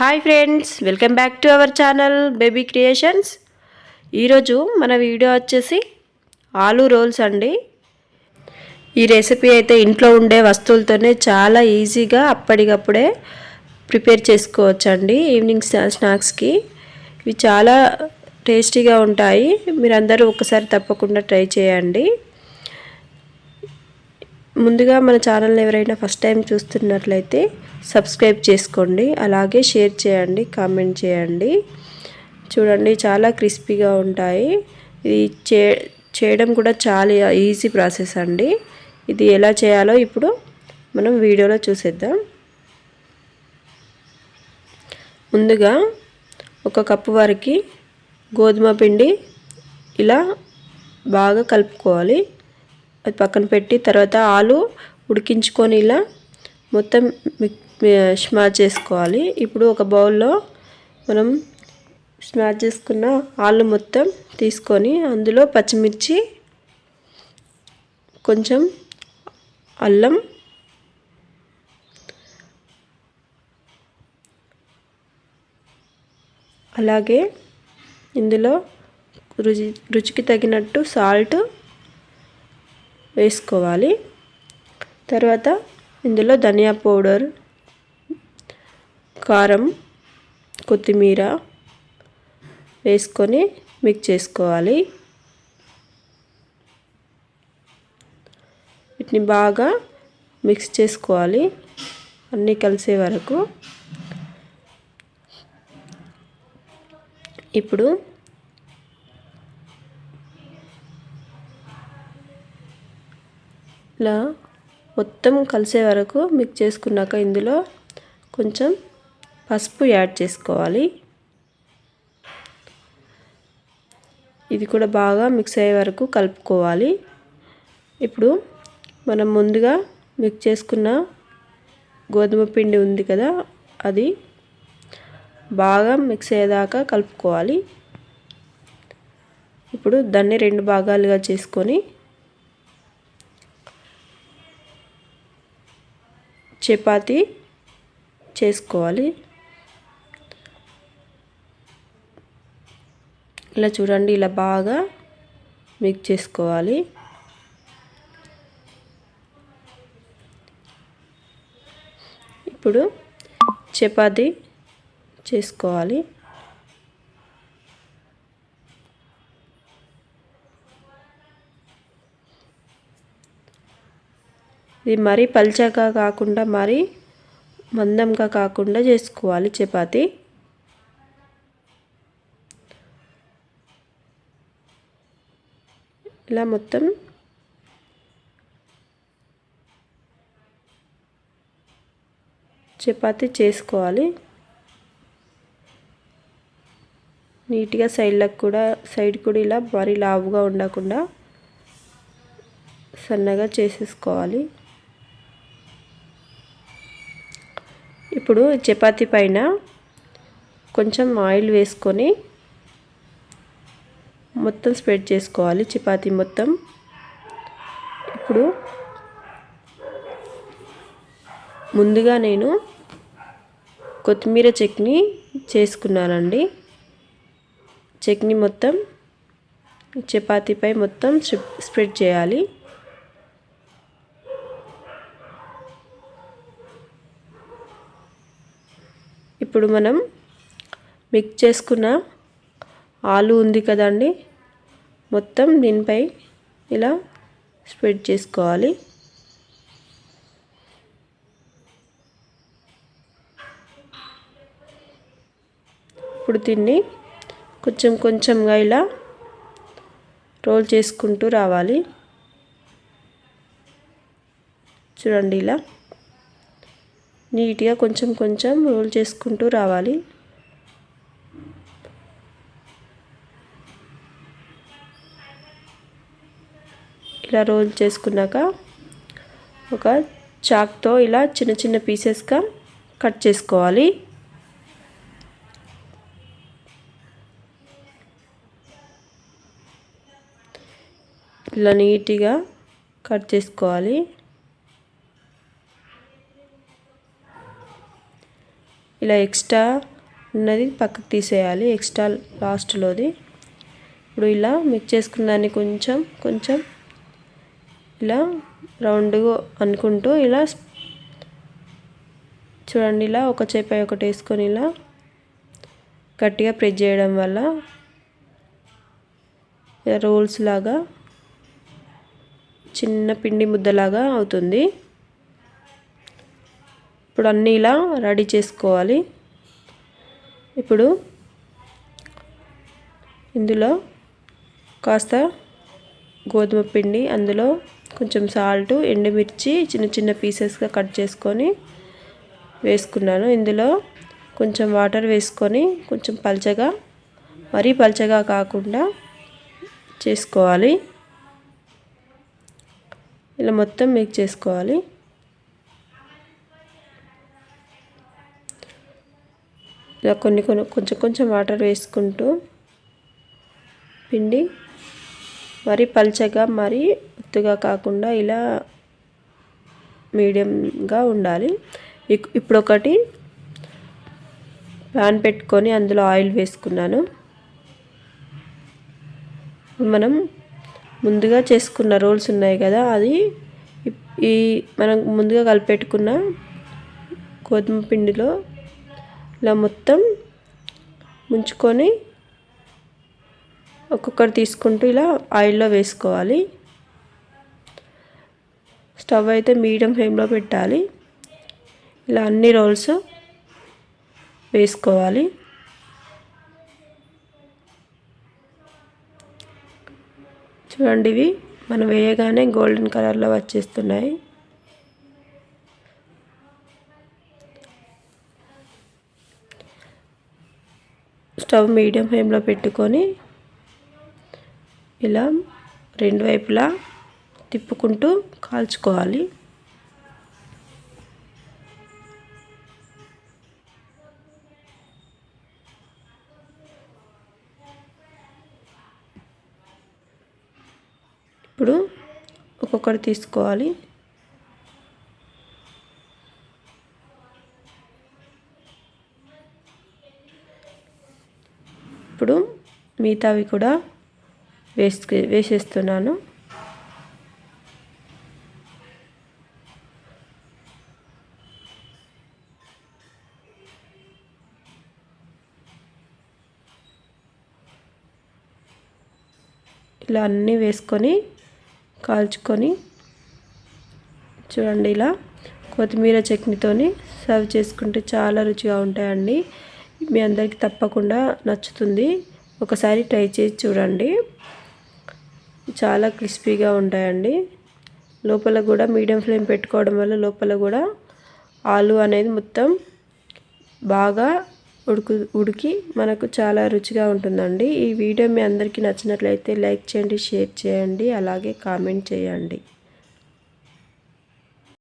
Hi friends welcome back to our channel baby creations ఈరోజు మన video వచ్చేసి ఆలు రోల్స్ అండి. ఈ రెసిపీ అయితే ఇంట్లో ఉండే వస్తువులతోనే చాలా ఈజీగా అప్పటికప్పుడే ప్రిపేర్ చేసుకోవచ్చండి ఈవినింగ్ స్నాక్స్కి ఇవి చాలా టేస్టీగా ఉంటాయి. మీరందరూ ఒకసారి తప్పకుండా ట్రై చేయండి. ముందుగా మన ఛానల్ని ఎవరైనా ఫస్ట్ టైం చూస్తున్నట్లయితే సబ్స్క్రైబ్ చేసుకోండి. అలాగే షేర్ చేయండి కామెంట్ చేయండి. చూడండి చాలా క్రిస్పీగా ఉంటాయి. ఇది చే చేయడం కూడా చాలా ఈజీ ప్రాసెస్ అండి. ఇది ఎలా చేయాలో ఇప్పుడు మనం వీడియోలో చూసేద్దాం. ముందుగా ఒక కప్పు వరకు గోధుమ పిండి ఇలా బాగా కలుపుకోవాలి. అది పక్కన పెట్టి తర్వాత ఆలు ఉడికించుకొని ఇలా మొత్తం స్మాష్ చేసుకోవాలి. ఇప్పుడు ఒక బౌల్లో మనం స్మాష్ చేసుకున్న ఆలు మొత్తం తీసుకొని అందులో పచ్చిమిర్చి కొంచెం అల్లం అలాగే ఇందులో రుచి రుచికి తగినట్టు సాల్ట్ వేసుకోవాలి. తర్వాత ఇందులో ధనియా పౌడర్ కారం కొత్తిమీర వేసుకొని మిక్స్ చేసుకోవాలి. వీటిని బాగా మిక్స్ చేసుకోవాలి. అన్నీ కలిసే వరకు. ఇప్పుడు ఇలా మొత్తం కలిసే వరకు మిక్స్ చేసుకున్నాక ఇందులో కొంచెం పసుపు యాడ్ చేసుకోవాలి. ఇది కూడా బాగా మిక్స్ అయ్యే వరకు కలుపుకోవాలి. ఇప్పుడు మనం ముందుగా మిక్స్ చేసుకున్న గోధుమ పిండి ఉంది కదా అది బాగా మిక్స్ అయ్యేదాకా కలుపుకోవాలి. ఇప్పుడు దాన్ని రెండు భాగాలుగా చేసుకొని చపాతి చేసుకోవాలి. ఇలా చూడండి ఇలా బాగా మిక్స్ చేసుకోవాలి. ఇప్పుడు చపాతి చేసుకోవాలి. ఇది మరీ పల్చగా కాకుండా మరీ మందంగా కాకుండా చేసుకోవాలి చపాతి. ఇలా మొత్తం చపాతి చేసుకోవాలి. నీట్గా సైడ్లకు కూడా సైడ్ కూడా ఇలా మరీ లావుగా ఉండకుండా సన్నగా చేసేసుకోవాలి. ఇప్పుడు చపాతీ పైన కొంచెం ఆయిల్ వేసుకొని మొత్తం స్ప్రెడ్ చేసుకోవాలి చపాతీ మొత్తం. ఇప్పుడు ముందుగా నేను కొత్తిమీర చట్నీ చేసుకున్నానండి. చట్నీ మొత్తం చపాతీపై మొత్తం స్ప్రెడ్ చేయాలి. ఇప్పుడు మనం మిక్స్ చేసుకున్న ఆలు ఉంది కదండి. మొత్తం దీనిపై ఇలా స్ప్రెడ్ చేసుకోవాలి. ఇప్పుడు దీన్ని కొంచెం కొంచెంగా ఇలా రోల్ చేసుకుంటూ రావాలి. చూడండి ఇలా. నీట్గా కొంచెం కొంచెం రోల్ చేసుకుంటూ రావాలి. ఇలా రోల్ చేసుకున్నాక ఒక చాక్తో ఇలా చిన్న చిన్న పీసెస్గా కట్ చేసుకోవాలి. ఇలా నీట్గా కట్ చేసుకోవాలి. ఇలా ఎక్స్ట్రా ఉన్నది పక్కకు తీసేయాలి ఎక్స్ట్రా లాస్ట్లోది ఇప్పుడు ఇలా మిక్స్ చేసుకున్న దాన్ని కొంచెం కొంచెం ఇలా రౌండ్గా అనుకుంటూ ఇలా చూడండి ఇలా ఒక చేప ఒకటి వేసుకొని ఇలా గట్టిగా ప్రెస్ చేయడం వల్ల రోల్స్ లాగా చిన్న పిండి ముద్దలాగా అవుతుంది. ఇప్పుడు అన్నీ ఇలా రెడీ చేసుకోవాలి. ఇప్పుడు ఇందులో కాస్త గోధుమ పిండి అందులో కొంచెం సాల్ట్ ఎండుమిర్చి చిన్న చిన్న పీసెస్గా కట్ చేసుకొని వేసుకున్నాను. ఇందులో కొంచెం వాటర్ వేసుకొని కొంచెం పల్చగా మరీ పల్చగా కాకుండా చేసుకోవాలి. ఇలా మొత్తం మిక్స్ చేసుకోవాలి. ఇలా కొన్ని కొన్ని కొంచెం కొంచెం వాటర్ వేసుకుంటూ పిండి మరి పల్చగా మరి ఒత్తుగా కాకుండా ఇలా మీడియంగా ఉండాలి. ఇప్పుడు ఒకటి ప్యాన్ పెట్టుకొని అందులో ఆయిల్ వేసుకున్నాను. మనం ముందుగా చేసుకున్న రోల్స్ ఉన్నాయి కదా అది ఈ మనం ముందుగా కలిపెట్టుకున్న గోధుమ పిండిలో ఇలా మొత్తం ముంచుకొని ఒక్కొక్కటి తీసుకుంటూ ఇలా ఆయిల్లో వేసుకోవాలి. స్టవ్ అయితే మీడియం ఫ్లేమ్లో పెట్టాలి. ఇలా అన్ని రోల్స్ వేసుకోవాలి. చూడండి ఇవి మనం వేయగానే గోల్డెన్ కలర్లో వచ్చేస్తున్నాయి. స్టవ్ మీడియం ఫ్లేమ్లో పెట్టుకొని ఇలా రెండు వైపులా తిప్పుకుంటూ కాల్చుకోవాలి. ఇప్పుడు ఒక్కొక్కటి తీసుకోవాలి. ఇప్పుడు మిగతావి కూడా వేసుకు వేసేస్తున్నాను. ఇలా అన్నీ వేసుకొని కాల్చుకొని చూడండి ఇలా కొత్తిమీర చట్నీతోని సర్వ్ చేసుకుంటే చాలా రుచిగా ఉంటాయండి. మీ అందరికీ తప్పకుండా నచ్చుతుంది. ఒకసారి ట్రై చేసి చూడండి. చాలా క్రిస్పీగా ఉంటాయండి. లోపల కూడా మీడియం ఫ్లేమ్ పెట్టుకోవడం వల్ల లోపల కూడా ఆలు అనేది మొత్తం బాగా ఉడుకు ఉడికి మనకు చాలా రుచిగా ఉంటుందండి. ఈ వీడియో మీ అందరికీ నచ్చినట్లయితే లైక్ చేయండి షేర్ చేయండి అలాగే కామెంట్ చేయండి.